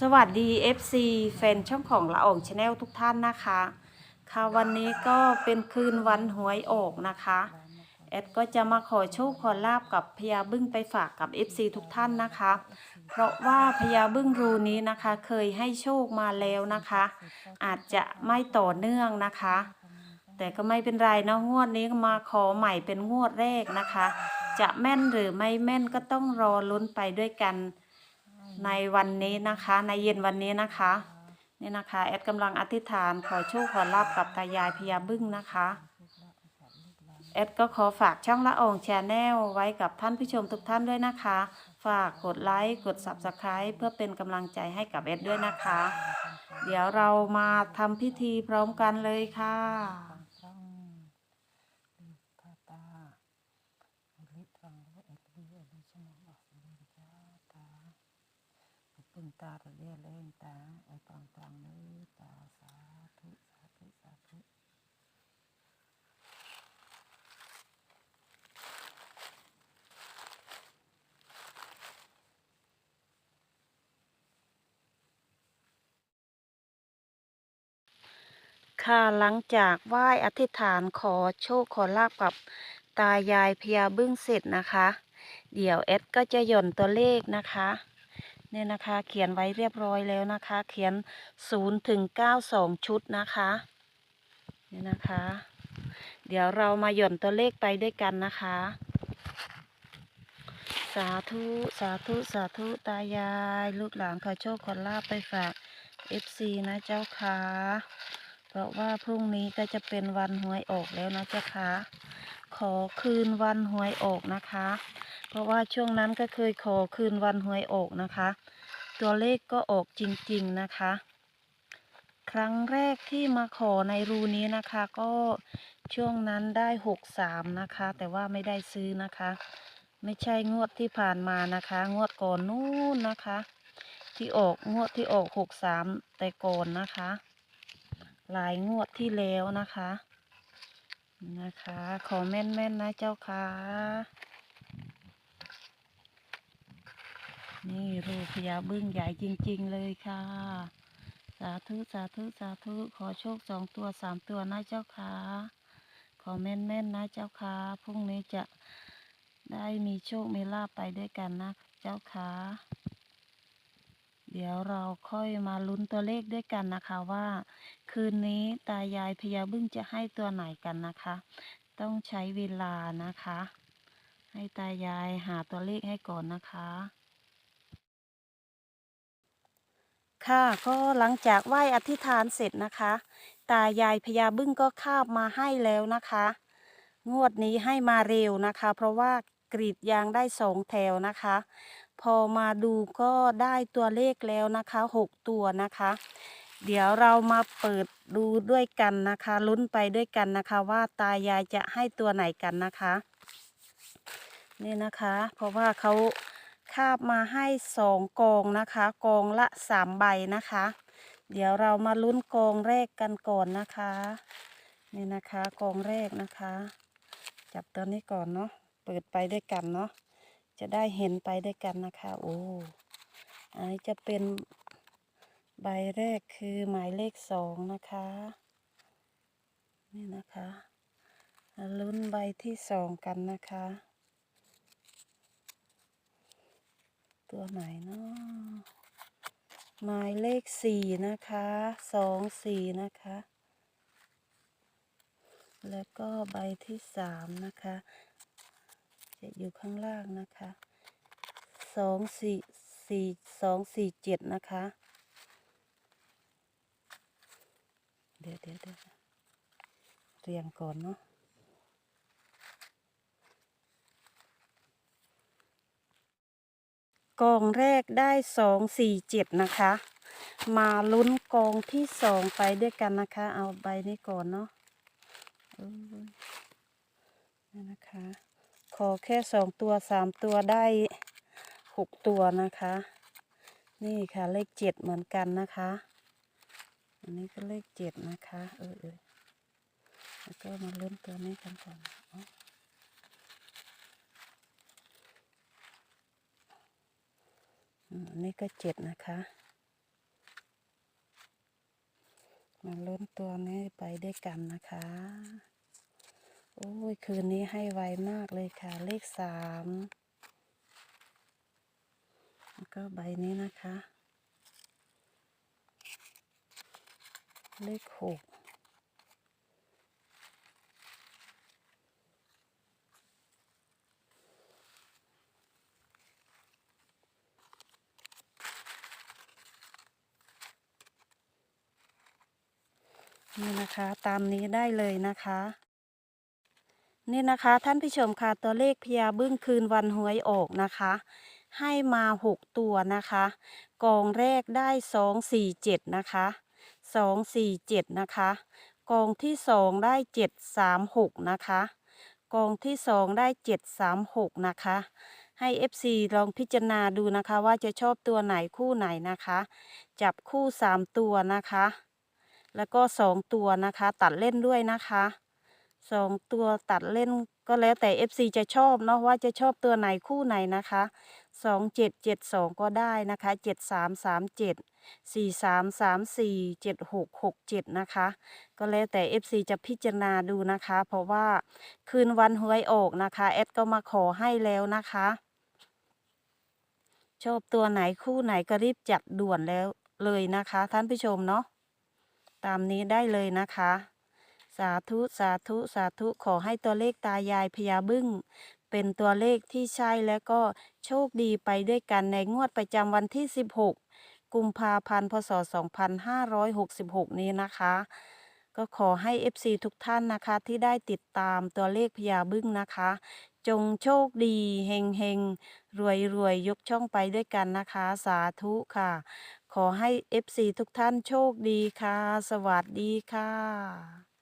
สวัสดี FC แฟนช่องของละอองชาแนลทุกท่านนะคะ ค่ะวันนี้ก็เป็นคืนวันหวยออกนะคะ แอดก็จะมาขอโชคขอลาบกับพญาบึ้งไปฝากกับ FC ทุกท่านนะคะ เพราะว่าพญาบึ้งรูนี้นะคะ เคยให้โชคมาแล้วนะคะ อาจจะไม่ต่อเนื่องนะคะ แต่ก็ไม่เป็นไรเนาะงวดนี้มาขอใหม่เป็นงวดแรกนะคะ จะแม่นหรือไม่แม่นก็ต้องรอลุ้นไปด้วยกัน ในวันนี้นะคะ ในเย็นวันนี้นะคะนี่นะคะแอดกำลังอธิษฐานขอโชคขอลาบกับตายายพญาบึ้งนะคะแอดก็ขอฝากช่องละอองแชนแนลไว้กับท่านผู้ชมทุกท่านด้วยนะคะ ฝากกดไลค์กด Subscribe เพื่อเป็นกำลังใจให้กับแอดด้วยนะคะ เดี๋ยวเรามาทำพิธีพร้อมกันเลยค่ะช่องลูก ตาตาลิตรังและเอ็ดวีเอ็ดวีชมองออกสิริจ้าตาปึงตาตะเลียเล่งตาไอ้ปังปังเลยตาสาธุสาธุสาธุค่ะหลังจากไหว้อธิษฐานขอโชคขอลาบกับตายายพญาบึ้งเสร็จนะคะ เดี๋ยวเอดก็จะหย่อนตัวเลขนะคะ เนี่ยนะคะ เขียนไว้เรียบร้อยแล้วนะคะ เขียน0ถึง92ชุดนะคะเนี่ยนะคะ เดี๋ยวเรามาหย่อนตัวเลขไปด้วยกันนะคะ สาธุ สาธุ สาธุตายาย ลูกหลานขอโชคขอลาบไปฝาก FC นะเจ้าค่ะเพราะว่าพรุ่งนี้ก็จะเป็นวันหวยออกแล้วนะเจ้าค่ะขอคืนวันหวยออกนะคะ เพราะว่าช่วงนั้นก็เคยขอคืนวันหวยออกนะคะ ตัวเลขก็ออกจริงๆนะคะ ครั้งแรกที่มาขอในรูนี้นะคะ ก็ช่วงนั้นได้หกสามนะคะ แต่ว่าไม่ได้ซื้อนะคะ ไม่ใช่งวดที่ผ่านมานะคะ งวดก่อนนู้นนะคะ ที่ออกงวดที่ออกหกสามแต่ก่อนนะคะ หลายงวดที่แล้วนะคะนะคะ ขอแม่นๆนะเจ้าค่ะ นี่รูปพญาบึ้งใหญ่จริง ๆ เลยค่ะ สาธุสาธุสาธุขอโชคสองตัวสามตัวนะเจ้าค่ะขอแม่นๆนนะเจ้าค่ะพรุ่งนี้จะได้มีโชคมีลาภไปด้วยกันนะเจ้าค่ะเดี๋ยวเราค่อยมาลุ้นตัวเลขด้วยกันนะคะว่า คืนนี้ตายายพญาบึ้งจะให้ตัวไหนกันนะคะ ต้องใช้เวลานะคะ ให้ตายายหาตัวเลขให้ก่อนนะคะ ค่ะ ก็หลังจากไหว้อธิษฐานเสร็จนะคะ ตายายพญาบึ้งก็คาบมาให้แล้วนะคะ งวดนี้ให้มาเร็วนะคะ เพราะว่ากรีดยางได้สองแถวนะคะ พอมาดูก็ได้ตัวเลขแล้วนะคะหกตัวนะคะ เดี๋ยวเรามาเปิดดูด้วยกันนะคะ ลุ้นไปด้วยกันนะคะ ว่าตายายจะให้ตัวไหนกันนะคะ นี่นะคะ เพราะว่าเขา คาบมาให้สองกองนะคะกองละสามใบนะคะ เดี๋ยวเรามาลุ้นกองแรกกันก่อนนะคะนี่นะคะกองแรกนะคะ จับตัวนี้ก่อนเนาะเปิดไปด้วยกันเนาะจะได้เห็นไปด้วยกันนะคะโอ้อันนี้จะเป็นใบแรกคือหมายเลขสองนะคะนี่นะคะลุ้นใบที่สองกันนะคะ ตัวไหนเนาะหมายเลขสี่นะคะสองสี่นะคะ แล้วก็ใบที่สามนะคะ จะอยู่ข้างล่างนะคะสองสี่สี่สองสี่เจ็ดนะคะ เดี๋ยวเดี๋ยวเดี๋ยวเรียงก่อนเนาะ กองแรกได้สองสี่เจ็ดนะคะ มาลุ้นกองที่สองไปด้วยกันนะคะ เอาใบนี้ก่อนเนาะนี่นะคะ ขอแค่สองตัวสามตัวได้หกตัวนะคะ นี่ค่ะเลขเจ็ดเหมือนกันนะคะ อันนี้ก็เลขเจ็ดนะคะ เออเออแล้วก็มาลุ้นตัวนี้กันก่อน นี่ก็เจ็ดนะคะ มาลุ้นตัวนี้ไปด้วยกันนะคะ โอ้ย คืนนี้ให้ไวมากเลยค่ะ เลขสามแล้วก็ใบนี้นะคะ เลขหก นี่นะคะตามนี้ได้เลยนะคะ นี่นะคะท่านผู้ชมค่ะตัวเลขพญาบึ้งคืนวันหวยออกนะคะ ให้มาหกตัวนะคะกองแรกได้สองสี่เจ็ดนะคะสองสี่เจ็ดนะคะกองที่สองได้เจ็ดสามหกนะคะกองที่สองได้เจ็ดสามหกนะคะให้ FC ลองพิจารณาดูนะคะว่าจะชอบตัวไหนคู่ไหนนะคะ จับคู่สามตัวนะคะ แล้วก็สองตัวนะคะ ตัดเล่นด้วยนะคะสองตัวตัดเล่นก็แล้วแต่ FC จะชอบเนาะว่าจะชอบตัวไหนคู่ไหนนะคะสองเจ็ดเจ็ดสองก็ได้นะคะเจ็ดสามสามเจ็ดสี่สามสามสี่เจ็ดหกหกเจ็ดนะคะ ก็แล้วแต่ FC จะพิจารณาดูนะคะ เพราะว่าคืนวันหวยออกนะคะแอดก็มาขอให้แล้วนะคะ ชอบตัวไหนคู่ไหนก็รีบจัดด่วนแล้วเลยนะคะ ท่านผู้ชมเนาะ ตามนี้ได้เลยนะคะ สาธุสาธุสาธุขอให้ตัวเลขตายายพญาบึ้ง เป็นตัวเลขที่ใช่แล้วก็โชคดีไปด้วยกันในงวดประจำวันที่ 16 กุมภาพันธ์พศ 2566 นี้นะคะก็ขอให้ FC ทุกท่านนะคะที่ได้ติดตามตัวเลขพญาบึ้งนะคะ จงโชคดีเฮงเฮงรวยรวยยกช่องไปด้วยกันนะคะ สาธุค่ะ ขอให้ FC ทุกท่านโชคดีค่ะ สวัสดีค่ะ